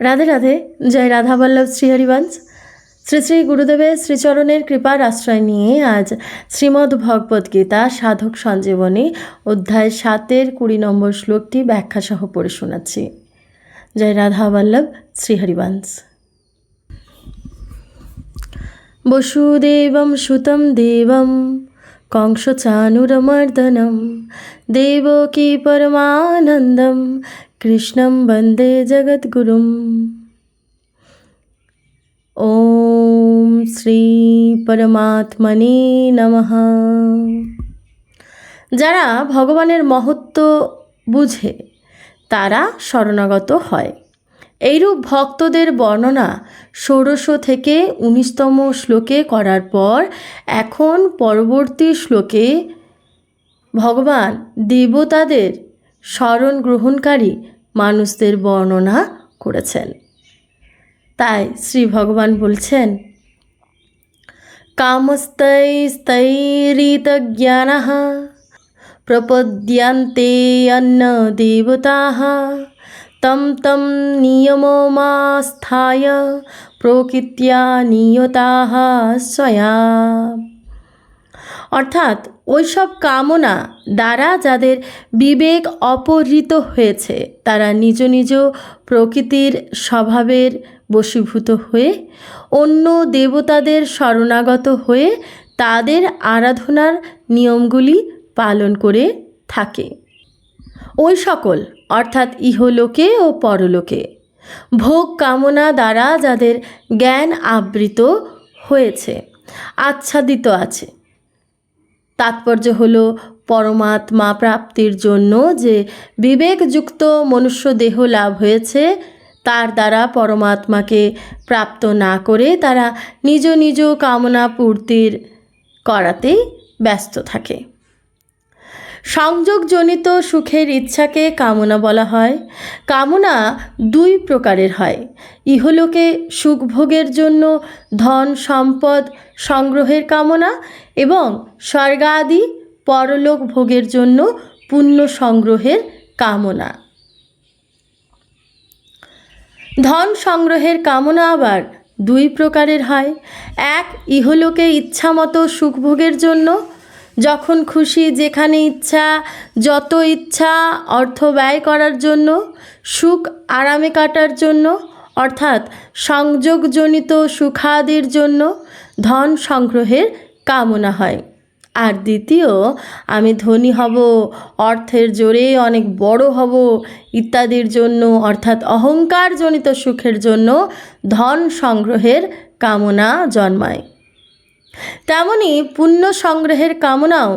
রাধে রাধে, জয় রাধা বল্লভ শ্রীহরিবংশ শ্রী শ্রী গুরুদেবের শ্রীচরণের কৃপার আশ্রয় নিয়ে আজ শ্রীমদ্ ভগবদ্ গীতা সাধক সঞ্জীবনী অধ্যায় সাতের কুড়ি নম্বর শ্লোকটি ব্যাখ্যাসহ পড়ে শোনাচ্ছি। জয় রাধা বল্লভ শ্রীহরিবংশ বসুদেবম সুতম দেবম কংসচানুরমর্দনম দেবকী পরমানন্দম কৃষ্ণম বন্দে জগদ্গুরুম। ওম শ্রী পরমাত্মনে নমঃ। যারা ভগবানের মহত্ব বুঝে, তারা শরণাগত হয়। এইরূপ ভক্তদের বর্ণনা ষোড়শ থেকে উনিশতম শ্লোকে করার পর এখন পরবর্তী শ্লোকে ভগবান দেবতাদের স্মরণ গ্রহণকারী মানুষদের বর্ণনা করেছেন। তাই শ্রী ভগবান বলছেন কামস্তৈস্তৈরিতজ্ঞান প্রপদ্যন্তে অন্ন দেবতা তম তম নিয়মমাস্থায় প্রকৃত্যা নিয়তা স্বয়া। অর্থাৎ ওইসব কামনা দ্বারা যাদের বিবেক অপহৃত হয়েছে, তারা নিজ নিজ প্রকৃতির স্বভাবের বশীভূত হয়ে, অন্য দেবতাদের শরণাগত হয়ে তাদের আরাধনার নিয়মগুলি পালন করে থাকে। ওই সকল, অর্থাৎ ইহলোকে ও পরলোকে, ভোগ কামনা দ্বারা যাদের জ্ঞান আবৃত হয়েছে, আচ্ছাদিত আছে। তাৎপর্য হল পরমাত্মা প্রাপ্তির জন্য যে বিবেকযুক্ত মনুষ্য দেহ লাভ হয়েছে, তার দ্বারা পরমাত্মাকে প্রাপ্ত না করে তারা নিজ নিজ কামনা পূর্তির করাতেই ব্যস্ত থাকে। সংযোগজনিত সুখের ইচ্ছাকে কামনা বলা হয়। কামনা দুই প্রকারের হয়। ইহলোকে সুখভোগের জন্য ধন, সম্পদ, সংগ্রহের কামনা এবং স্বর্গাদি পরলোক ভোগের জন্য পুণ্য সংগ্রহের কামনা। ধন সংগ্রহের কামনা আবার দুই প্রকারের হয়। এক, ইহলোকে ইচ্ছামতো সুখভোগের জন্য যখন খুশি যেখানে ইচ্ছা, যত ইচ্ছা অর্থ ব্যয় করার জন্য, সুখ আরামে কাটার জন্য, অর্থাৎ সংযোগজনিত সুখাদির জন্য ধন সংগ্রহের কামনা হয়। আর দ্বিতীয়, আমি ধনী হব, অর্থের জোরে অনেক বড় হব ইত্যাদির জন্য, অর্থাৎ অহংকারজনিত সুখের জন্য ধন সংগ্রহের কামনা জন্মায়। তেমনি পুণ্য সংগ্রহের কামনাও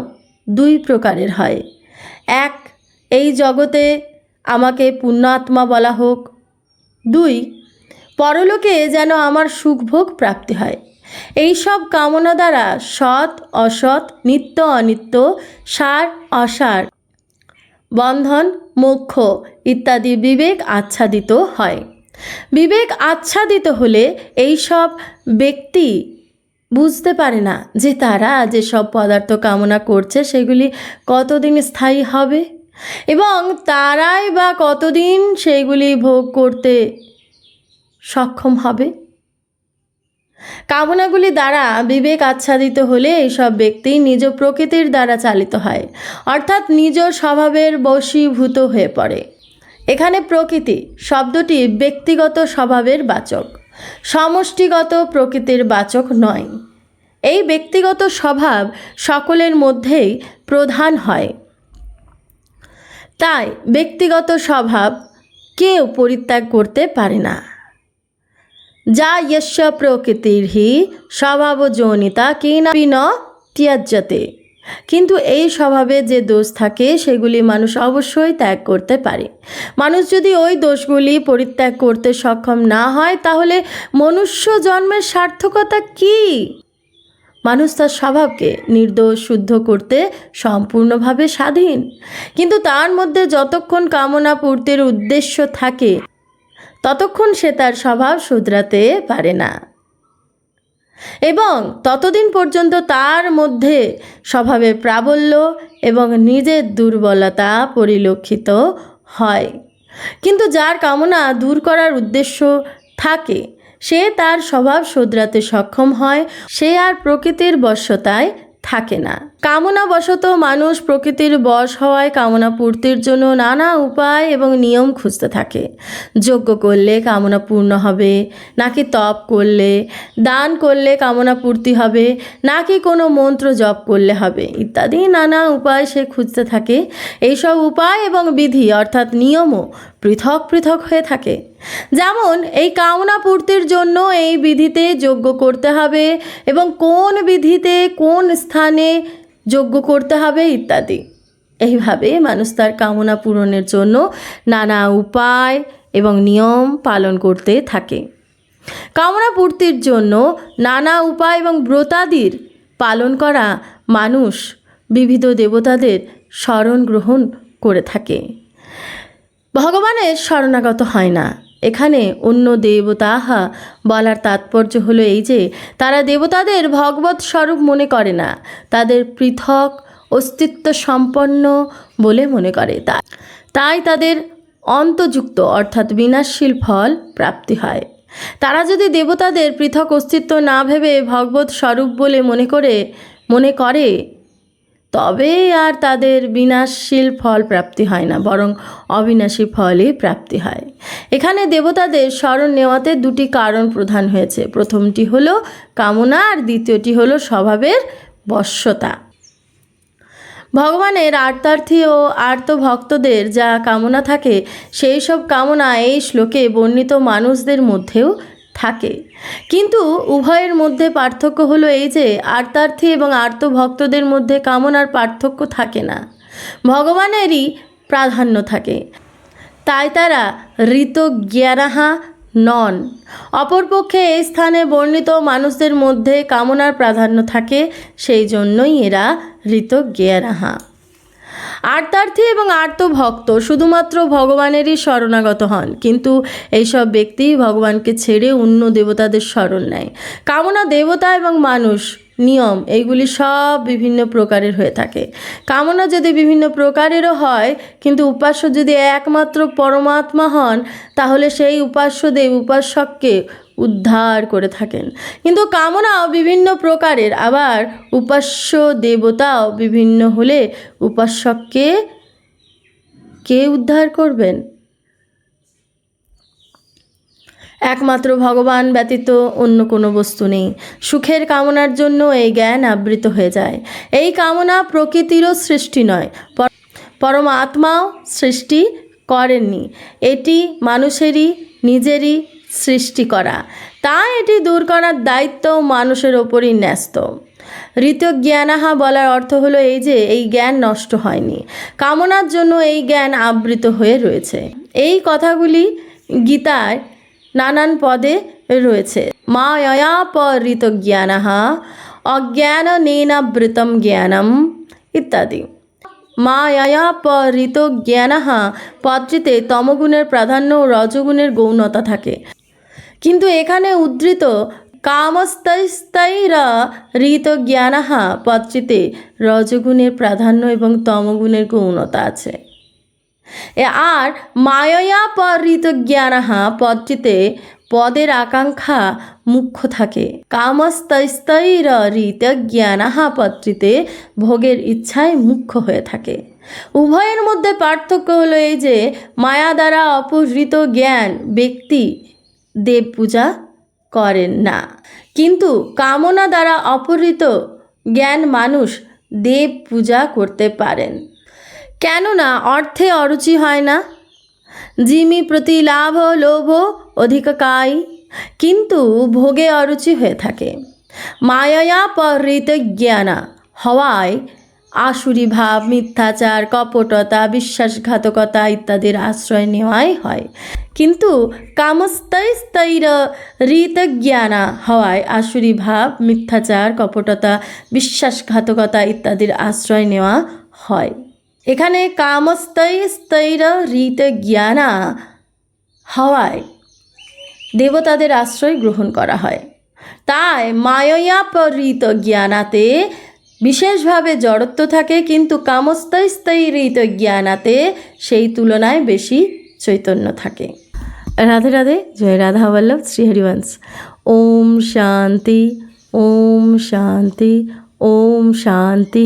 দুই প্রকারের হয়। এক, এই জগতে আমাকে পুণ্যাত্মা বলা হোক। দুই, পরলোকে যেন আমার সুখভোগ প্রাপ্তি হয়। এই সব কামনা দ্বারা সৎ, অসৎ, নিত্য অনিত্য, সার, অসার, বন্ধন, মোক্ষ ইত্যাদি বিবেক আচ্ছাদিত হয়। বিবেক আচ্ছাদিত হলে এই সব ব্যক্তি বুঝতে পারে না যে তারা যেসব পদার্থ কামনা করছে, সেগুলি কতদিন স্থায়ী হবে? এবং তারাই বা কতদিন সেগুলি ভোগ করতে সক্ষম হবে? কামনাগুলি দ্বারা বিবেক আচ্ছাদিত হলে এইসব ব্যক্তি নিজ প্রকৃতির দ্বারা চালিত হয়, অর্থাৎ নিজ স্বভাবের বশীভূত হয়ে পড়ে। এখানে প্রকৃতি শব্দটি ব্যক্তিগত স্বভাবের বাচক। সমষ্টিগত প্রকৃতির বাচক নয়। এই ব্যক্তিগত স্বভাব সকলের মধ্যেই প্রধান হয়। তাই ব্যক্তিগত স্বভাব কেউ পরিত্যাগ করতে পারে না। যা যশ প্রকৃতির হি স্বভাবজনিতা কিনাপি ন ত্যাজ্যতে। কিন্তু এই স্বভাবে যে দোষ থাকে, সেগুলি মানুষ অবশ্যই ত্যাগ করতে পারে। মানুষ যদি ওই দোষগুলি পরিত্যাগ করতে সক্ষম না হয়, তাহলে মনুষ্য জন্মের সার্থকতা কী? মানুষ তার স্বভাবকে নির্দোষ, শুদ্ধ করতে সম্পূর্ণভাবে স্বাধীন। কিন্তু তার মধ্যে যতক্ষণ কামনা পূর্তির উদ্দেশ্য থাকে, ততক্ষণ সে তার স্বভাব শুধরাতে পারে না। এবং ততদিন পর্যন্ত তার মধ্যে স্বভাবের প্রাবল্য এবং নিজের দুর্বলতা পরিলক্ষিত হয়। কিন্তু যার কামনা দূর করার উদ্দেশ্য থাকে, সে তার স্বভাব শোধরাতে সক্ষম হয়, সে আর প্রকৃতির বশ্যতায় থাকে না। কামনা বশত মানুষ প্রকৃতির বশ হওয়ায় কামনা পূর্তির জন্য নানা উপায় এবং নিয়ম খুঁজতে থাকে। যজ্ঞ করলে কামনা পূর্ণ হবে, নাকি তপ করলে, দান করলে কামনা পূর্তি হবে, নাকি কোনো মন্ত্র জপ করলে হবে, ইত্যাদি নানা উপায় সে খুঁজতে থাকে। এইসব উপায় এবং বিধি অর্থাৎ নিয়মও পৃথক পৃথক হয়ে থাকে। যেমন, এই কামনা পূর্তির জন্য এই বিধিতে যজ্ঞ করতে হবে এবং কোন বিধিতে কোন স্থানে যজ্ঞ করতে হবে, ইত্যাদি। এইভাবে মানুষ তার কামনা পূরণের জন্য নানা উপায় এবং নিয়ম পালন করতে থাকে। কামনা পূর্তির জন্য নানা উপায় এবং ব্রতাদির পালন করা মানুষ বিবিধ দেবতাদের শরণ গ্রহণ করে থাকে। ভগবানের শরণাগত হয় না। এখানে অন্য দেবতাহা বলার তাৎপর্য হলো এই যে, তারা দেবতাদের ভগবত স্বরূপ মনে করে না। তাদের পৃথক অস্তিত্ব সম্পন্ন বলে মনে করে। তা, তাই তাদের অন্তযুক্ত অর্থাৎ বিনাশশীল ফল প্রাপ্তি হয়। তারা যদি দেবতাদের পৃথক অস্তিত্ব না ভেবে ভগবত স্বরূপ বলে মনে করে মনে করে তবে আর তাদের বিনাশশীল ফল প্রাপ্তি হয় না, বরং অবিনাশী ফলই প্রাপ্তি হয়। এখানে দেবতাদের স্মরণ নেওয়াতে দুটি কারণ প্রধান হয়েছে। প্রথমটি হলো কামনা, আর দ্বিতীয়টি হলো স্বভাবের বশ্যতা। ভগবানের আর্তার্থী ও আর্ত ভক্তদের যা কামনা থাকে, সেই সব কামনা এই শ্লোকে বর্ণিত মানুষদের মধ্যেও থাকে। কিন্তু উভয়ের মধ্যে পার্থক্য হলো এই যে, আর্তার্থী এবং আর্ত ভক্তদের মধ্যে কামনার পার্থক্য থাকে না। ভগবানেরই প্রাধান্য থাকে। তাই তারা ঋত ঋতজ্ঞানাহা নন। অপরপক্ষে এই স্থানে বর্ণিত মানুষদের মধ্যে কামনার প্রাধান্য থাকে, সেই জন্যই এরা ঋত ঋতজ্ঞানাহা আর্তার্থী এবং আর্তভক্ত শুধুমাত্র ভগবানেরই শরণাগত হন। কিন্তু এইসব ব্যক্তি ভগবানকে ছেড়ে অন্য দেবতাদের শরণ নেয়। কামনা দেবতা এবং মানুষ, নিয়ম, এইগুলি সব বিভিন্ন প্রকারের হয়ে থাকে। কামনা যদি বিভিন্ন প্রকারেরও হয়, কিন্তু উপাস্য যদি একমাত্র পরমাত্মা হন, তাহলে সেই উপাস্য দেব উপাসককে উদ্ধার করে থাকেন। কিন্তু কামনাও বিভিন্ন প্রকারের। আবার উপাস্য দেবতাও বিভিন্ন হলে উপাসককে কে উদ্ধার করবেন? একমাত্র ভগবান ব্যতীত অন্য কোনো বস্তু নেই। সুখের কামনার জন্য এই জ্ঞান আবৃত হয়ে যায়। এই কামনা প্রকৃতিরও সৃষ্টি নয়। পর- পরমাত্মাও সৃষ্টি করেননি। এটি মানুষেরই, নিজেরই সৃষ্টি করা। তা এটি দূর করার দায়িত্ব মানুষের ওপরই ন্যস্ত। ঋতজ্ঞানাহা বলার অর্থ হলো এই যে, এই জ্ঞান নষ্ট হয়নি। কামনার জন্য এই জ্ঞান আবৃত হয়ে রয়েছে। এই কথাগুলি গীতায় নানান পদে রয়েছে। মায়য়া পরিত জ্ঞানাহা, অজ্ঞান নেনাবৃতম জ্ঞানম ইত্যাদি। মায়া পরিত জ্ঞানাহ পত্রিতে তমগুণের প্রাধান্য ও রজগুণের গৌণতা থাকে। কিন্তু এখানে উদ্ধৃত কামস্তৈস্তৈর ঋত জ্ঞানাহ পত্রিতে রজগুণের প্রাধান্য এবং তমগুণের গৌণতা আছে। আর মায়য়া পরিত জ্ঞানাহা পদটিতে পদের আকাঙ্ক্ষা মুখ্য থাকে। কামস্তৈস্তৈর ঋত জ্ঞানাহা পত্রিতে ভোগের ইচ্ছায় মুখ্য হয়ে থাকে। উভয়ের মধ্যে পার্থক্য হলো এই যে, মায়া দ্বারা অপহৃত জ্ঞান ব্যক্তি দেব পূজা করেন না। কিন্তু কামনা দ্বারা অপহৃত জ্ঞান মানুষ দেব পূজা করতে পারেন। কেননা অর্থে অরুচি হয় না। জিমি প্রতি লাভ, লোভ অধিক কাই, কিন্তু ভোগে অরুচি হয়ে থাকে। মায়া পরিত জ্ঞানা হওয়ায় আসুরি ভাব, মিথ্যাচার, কপটতা, বিশ্বাসঘাতকতা ইত্যাদির আশ্রয় নেওয়াই হয়। কিন্তু কামস্তৈস্তৈর ঋতজ্ঞানা হওয়ায় আসুরি ভাব, মিথ্যাচার, কপটতা, বিশ্বাসঘাতকতা ইত্যাদির আশ্রয় নেওয়া হয়। এখানে কামস্তৈস্তৈর ঋত জ্ঞানা হওয়ায় দেবতাদের আশ্রয় গ্রহণ করা হয়। তাই মায়য়া জ্ঞানাতে বিশেষভাবে জড়ত্ব থাকে, কিন্তু কামস্তৈস্তৈরিত জ্ঞানাতে সেই তুলনায় বেশি চৈতন্য থাকে। রাধে রাধে, জয় রাধা বল্লভ শ্রী হরিবংশ ওম শান্তি ওম শান্তি ওম শান্তি।